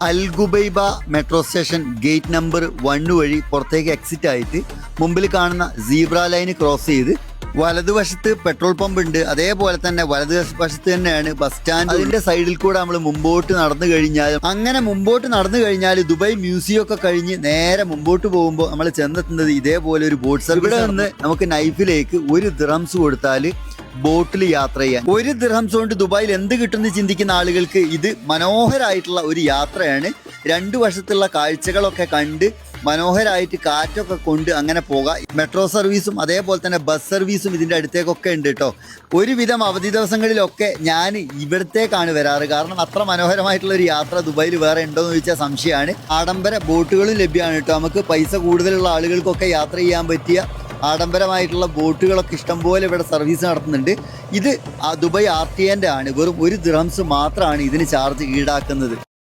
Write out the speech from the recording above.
Al Ghubaiba metro station gate number one വഴി പുറത്തേക്ക് exit ആയിട്ട് മുമ്പിൽ കാണുന്ന സീബ്ര ലൈൻ ക്രോസ് ചെയ്ത് വലതുവശത്ത് പെട്രോൾ പമ്പ് ഉണ്ട്. അതേപോലെ തന്നെ വലതുവശത്ത് തന്നെയാണ് ബസ് സ്റ്റാൻഡ് അതിന്റെ സൈഡിൽ കൂടെ നമ്മൾ മുമ്പോട്ട് നടന്നു കഴിഞ്ഞാൽ അങ്ങനെ മുമ്പോട്ട് നടന്നു കഴിഞ്ഞാൽ ദുബായ് മ്യൂസിയം ഒക്കെ കഴിഞ്ഞ് നേരെ മുമ്പോട്ട് പോകുമ്പോൾ നമ്മൾ ചെന്നെത്തുന്നത് ഇതേപോലെ ഒരു ബോട്ട് സർവീസ് ഇവിടെ നിന്ന് നമുക്ക് നൈഫിലേക്ക് ഒരു ദ്രംസ് കൊടുത്താൽ ബോട്ടിൽ യാത്ര ചെയ്യാൻ. ഒരു ദിർഹംസ് കൊണ്ട് ദുബായിൽ എന്ത് കിട്ടുമെന്ന് ചിന്തിക്കുന്ന ആളുകൾക്ക് ഇത് മനോഹരമായിട്ടുള്ള ഒരു യാത്രയാണ്. രണ്ടു വർഷത്തുള്ള കാഴ്ചകളൊക്കെ കണ്ട് മനോഹരമായിട്ട് കാറ്റൊക്കെ കൊണ്ട് അങ്ങനെ പോകാം. മെട്രോ സർവീസും അതേപോലെ തന്നെ ബസ് സർവീസും ഇതിന്റെ അടുത്തേക്കൊക്കെ ഉണ്ട് കേട്ടോ. ഒരുവിധം അവധി ദിവസങ്ങളിലൊക്കെ ഞാൻ ഇവിടത്തേക്കാണ് വരാറ്. കാരണം അത്ര മനോഹരമായിട്ടുള്ള ഒരു യാത്ര ദുബായിൽ വേറെ ഉണ്ടോ എന്ന് ചോദിച്ചാൽ സംശയമാണ്. ആഡംബര ബോട്ടുകളും ലഭ്യമാണ് കേട്ടോ. നമുക്ക് പൈസ കൂടുതലുള്ള ആളുകൾക്കൊക്കെ യാത്ര ചെയ്യാൻ പറ്റിയ ആഡംബരമായിട്ടുള്ള ബോട്ടുകളൊക്കെ ഇഷ്ടംപോലെ ഇവിടെ സർവീസ് നടത്തുന്നുണ്ട്. ഇത് ദുബായ് ആർ ടി എന്റെ ആണ്. വെറും ഒരു ദിറംസ് മാത്രമാണ് ഇതിന് ചാർജ് ഈടാക്കുന്നത്.